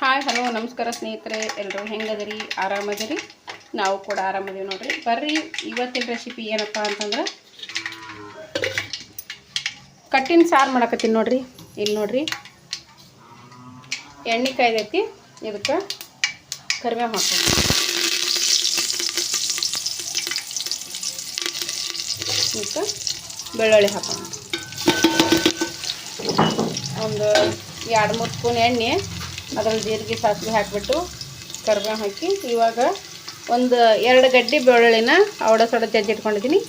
Hi, hello, ನಮಸ್ಕಾರ ಸ್ನೇಹಿತರೆ. ಎಲ್ಲರೂ ಹೆಂಗದಿರಿ? ಆರಾಮದಿರಿ? ನಾವು ಕೂಡ ಆರಾಮದೀವಿ ನೋಡ್ರಿ. ಬರ್ರಿ, ಇವತ್ತಿನ ರೆಸಿಪಿ ಏನಪ್ಪ ಅಂತಂದ್ರೆ ಕಟ್ಟಿನ ಸಾರು ಮಾಡಕತ್ತೀನಿ ನೋಡ್ರಿ. ಇಲ್ಲಿ ನೋಡ್ರಿ. ಎಣ್ಣೆ ಕಾಯ್ದೈತಿ. ಇದಕ್ಕೆ ಕರಿಬೇವು ಹಾಕೊಂಡು ಮತ್ತು ಬೆಳ್ಳುಳ್ಳಿ ಹಾಕೋಣ. ಒಂದು ಎರಡು ಮೂರು ಸ್ಪೂನ್ ಎಣ್ಣೆ. ಅದ್ರಲ್ಲಿ ಜೀರಿಗೆ ಸಾಸಿವೆ ಹಾಕಿಬಿಟ್ಟು ಕರ್ಬೇವು ಹಾಕಿ ಇವಾಗ ಒಂದು ಎರಡು ಗಡ್ಡೆ ಬೆಳ್ಳುಳ್ಳಿನ ಅವಡ ಸೊಡ ಜಜ್ಜಿಟ್ಕೊಂಡಿದ್ದೀನಿ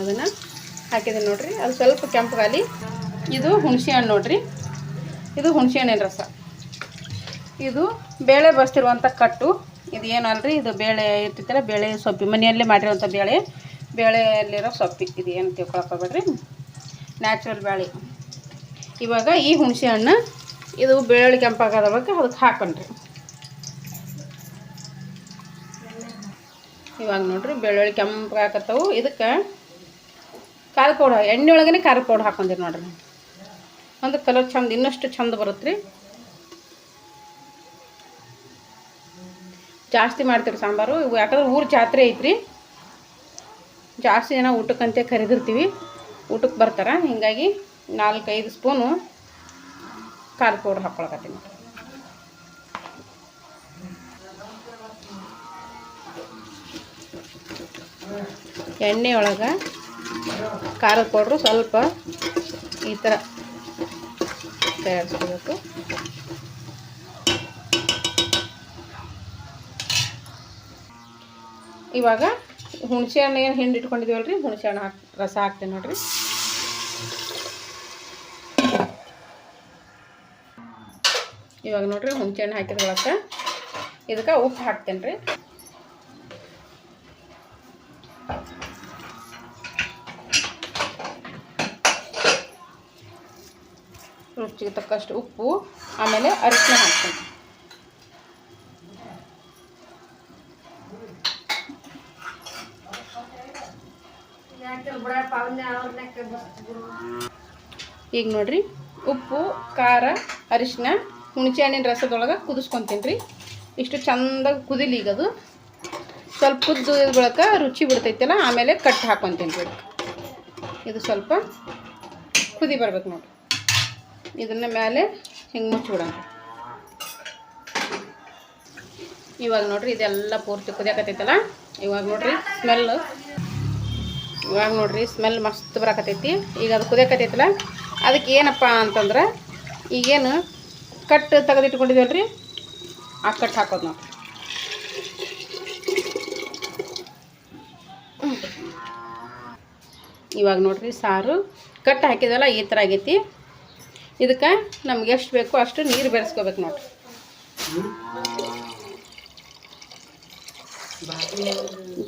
ಅದನ್ನು ಹಾಕಿದ್ದೀನಿ ನೋಡಿರಿ. ಅದು ಸ್ವಲ್ಪ ಕೆಂಪಗಾಲಿ ಇದು ಹುಣಸೆ ಹಣ್ಣು ನೋಡಿರಿ. ಇದು ಹುಣಸೆ ಹಣ್ಣಿನ ರಸ. ಇದು ಬೇಳೆ ಬಸ್ತಿರುವಂಥ ಕಟ್ಟು. ಇದು ಏನಲ್ರಿ? ಇದು ಬೇಳೆ ಇರ್ತಿತ್ತಲ್ಲ, ಬೇಳೆ ಸೊಪ್ಪಿ. ಮನೆಯಲ್ಲೇ ಮಾಡಿರುವಂಥ ಬೇಳೆ. ಬೇಳೆಯಲ್ಲಿರೋ ಸೊಪ್ಪಿ. ಇದು ಏನು ತಿಳ್ಕೊಳಕ್ಕೆ ನ್ಯಾಚುರಲ್ ಬೇಳೆ ಇವಾಗ ಈ ಹುಣಸೆ ಹಣ್ಣು ಇದು ಬೆಳ್ಳುಳ್ಳಿ ಕೆಂಪಾಗದವಾಗ ಅದಕ್ಕೆ ಹಾಕೊಂಡ್ರಿ. ಇವಾಗ ನೋಡ್ರಿ ಬೆಳ್ಳುಳ್ಳಿ ಕೆಂಪಾಗತ್ತವು ಇದಕ್ಕೆ ಖಾರ ಪೌಡರ್ ಎಣ್ಣೆ ಒಳಗನೆ ಖಾರ ಪೌಡರ್ ಹಾಕೊಂಡಿರಿ ನೋಡ್ರಿ. ಒಂದು ಕಲರ್ ಚಂದ, ಇನ್ನಷ್ಟು ಚಂದ ಬರುತ್ತೆ ರೀ ಜಾಸ್ತಿ ಮಾಡ್ತೀವಿ ಸಾಂಬಾರು. ಇವು ಯಾಕಂದ್ರೆ ಊರು ಜಾತ್ರೆ ಐತ್ರಿ. ಜಾಸ್ತಿ ಜನ ಊಟಕ್ಕಂತೆ ಕರೆದಿರ್ತೀವಿ. ಊಟಕ್ಕೆ ಬರ್ತಾರೆ. ಹೀಗಾಗಿ ನಾಲ್ಕೈದು ಸ್ಪೂನು ಖಾರ ಪೌಡ್ರ್ ಹಾಕ್ಕೊಳಕತ್ತೀನಿ ಎಣ್ಣೆ ಒಳಗೆ ಖಾರದ ಪೌಡ್ರು ಸ್ವಲ್ಪ ಈ ಥರ ತಯಾರಿಸ್ಕೋಬೇಕು. ಇವಾಗ ಹುಣಸೆ ಹಣ್ಣು ಏನು ಹಿಂಡಿ ರೀ ಹುಣಸೆ ಹಣ್ಣು ಹಾಕಿ ರಸ ಹಾಕ್ತೀನಿ ನೋಡ್ರಿ. ಇವಾಗ ನೋಡಿರಿ ಹುಣಸೆ ಹಣ್ಣು ಇದಕ್ಕೆ ಉಪ್ಪು ಹಾಕ್ತೇನೆ ರೀ. ರುಚಿಗೆ ತಕ್ಕಷ್ಟು ಉಪ್ಪು, ಆಮೇಲೆ ಅರಿಶಿನ ಹಾಕ್ತೀನಿ. ಈಗ ನೋಡ್ರಿ, ಉಪ್ಪು, ಖಾರ ಅರಿಶಿನ ಹುಣಸೆ ಹಣ್ಣಿನ ರಸದೊಳಗೆ ಕುದಿಸ್ಕೊತೀನಿ ರೀ ಇಷ್ಟು ಚಂದಾಗಿ ಕುದಿಲಿ ಈಗ ಅದು. ಸ್ವಲ್ಪ ಕುದ್ದು ಬಳಕ ರುಚಿ ಬಿಡ್ತೈತಲ್ಲ, ಆಮೇಲೆ ಕಟ್ ಹಾಕ್ಕೊತೀನಿ ರೀ ಇದು ಸ್ವಲ್ಪ ಕುದಿ ಬರ್ಬೇಕು ನೋಡಿ ಇದನ್ನ ಮೇಲೆ ಹಿಂಗೆ ಮುಚ್ಚಿಬಿಡೋಣ ಇವಾಗ ನೋಡ್ರಿ ಇದೆಲ್ಲ ಪೂರ್ತಿ ಕುದಿಯಾಕತ್ತೈತಲ್ಲ. ಇವಾಗ ನೋಡ್ರಿ ಸ್ಮೆಲ್ ಇವಾಗ ನೋಡ್ರಿ ಸ್ಮೆಲ್ ಮಸ್ತ್ ಬರಾಕತ್ತೈತಿ. ಈಗ ಅದು ಕುದಿಯಾಕತ್ತೈತಲ್ಲ, ಅದಕ್ಕೆ ಏನಪ್ಪ ಅಂತಂದ್ರೆ, ಈಗೇನು ಕಟ್ಟು ತೆಗೆದಿಟ್ಕೊಂಡಿದ್ದೀವಲ್ರಿ ಆ ಕಟ್ ಹಾಕೋದು ನಾವು. ಇವಾಗ ನೋಡ್ರಿ ಸಾರು. ಕಟ್ ಹಾಕಿದಲ್ಲ ಈ ಥರ ಆಗೈತಿ. ಇದಕ್ಕೆ ನಮ್ಗೆ ಎಷ್ಟು ಬೇಕೋ ಅಷ್ಟು ನೀರು ಬೆರೆಸ್ಕೋಬೇಕು ನೋಡ್ರಿ.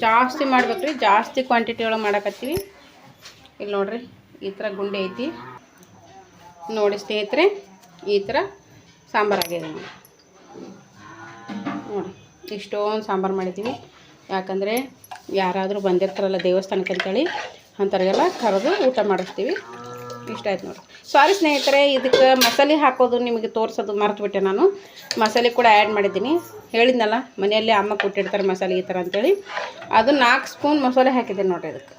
ಜಾಸ್ತಿ ಮಾಡ್ಬೇಕು ರೀ ಜಾಸ್ತಿ ಕ್ವಾಂಟಿಟಿ ಒಳಗೆ ಮಾಡಕತ್ತೀವಿ. ಇಲ್ಲಿ ನೋಡ್ರಿ, ಈ ಥರ ಗುಂಡೆ ಐತಿ. ನೋಡಿ ಸ್ನೇಹಿತರೆ, ಈ ಥರ ಸಾಂಬಾರು ಆಗಿದೆ ನೋಡಿ ನೋಡಿ ಇಷ್ಟೊಂದು ಸಾಂಬಾರು ಮಾಡಿದ್ದೀವಿ ಯಾಕಂದರೆ ಯಾರಾದರೂ ಬಂದಿರ್ತಾರಲ್ಲ ದೇವಸ್ಥಾನಕ್ಕೆ ಅಂತೇಳಿ, ಅಂಥವ್ರಿಗೆಲ್ಲ ಕರೆದು ಊಟ ಮಾಡಿಸ್ತೀವಿ. ಇಷ್ಟ ಆಯ್ತು ನೋಡಿ. ಸಾರಿ ಸ್ನೇಹಿತರೆ, ಇದಕ್ಕೆ ಮಸಾಲೆ ಹಾಕೋದು ನಿಮಗೆ ತೋರಿಸೋದು ಮರೆತುಬಿಟ್ಟೆ ನಾನು. ಮಸಾಲೆ ಕೂಡ ಆ್ಯಡ್ ಮಾಡಿದ್ದೀನಿ. ಹೇಳಿದ್ನಲ್ಲ, ಮನೆಯಲ್ಲಿ ಅಮ್ಮ ಕೊಟ್ಟಿರ್ತಾರೆ ಮಸಾಲೆ ಈ ಥರ ಅಂತೇಳಿ. ಅದು ನಾಲ್ಕು ಸ್ಪೂನ್ ಮಸಾಲೆ ಹಾಕಿದ್ದೀನಿ ನೋಡಿರಿ ಇದಕ್ಕೆ.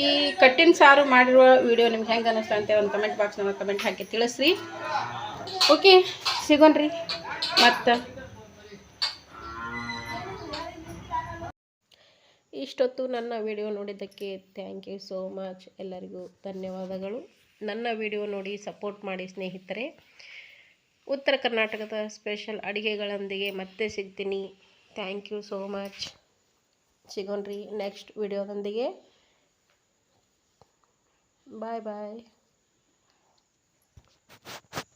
ಈ ಕಟ್ಟಿನ ಸಾರು ಮಾಡಿರುವ ವಿಡಿಯೋ ನಿಮ್ಗೆ ಹೆಂಗೆ ಅನ್ನಿಸ್ತಾ ಅಂತ ಒಂದು ಕಮೆಂಟ್ ಬಾಕ್ಸ್ನಾಗ ಕಮೆಂಟ್ ಹಾಕಿ ತಿಳಿಸ್ರಿ. ಓಕೆ ಸಿಗೋಣ್ರಿ. ಮತ್ತು. ಇಷ್ಟೊತ್ತು ನನ್ನ ವಿಡಿಯೋ ನೋಡಿದ್ದಕ್ಕೆ ಥ್ಯಾಂಕ್ ಯು ಸೋ ಮಚ್ ಎಲ್ಲರಿಗೂ ಧನ್ಯವಾದಗಳು. ನನ್ನ ವಿಡಿಯೋ ನೋಡಿ ಸಪೋರ್ಟ್ ಮಾಡಿ ಸ್ನೇಹಿತರೆ. ಉತ್ತರ ಕರ್ನಾಟಕದ ಸ್ಪೆಷಲ್ ಅಡುಗೆಗಳೊಂದಿಗೆ ಮತ್ತೆ ಸಿಗ್ತೀನಿ. ಥ್ಯಾಂಕ್ ಯು ಸೋ ಮಚ್ ಸಿಗೋಣ್ರಿ ನೆಕ್ಸ್ಟ್ ವಿಡಿಯೋದೊಂದಿಗೆ. ಬಾಯ್ ಬಾಯ್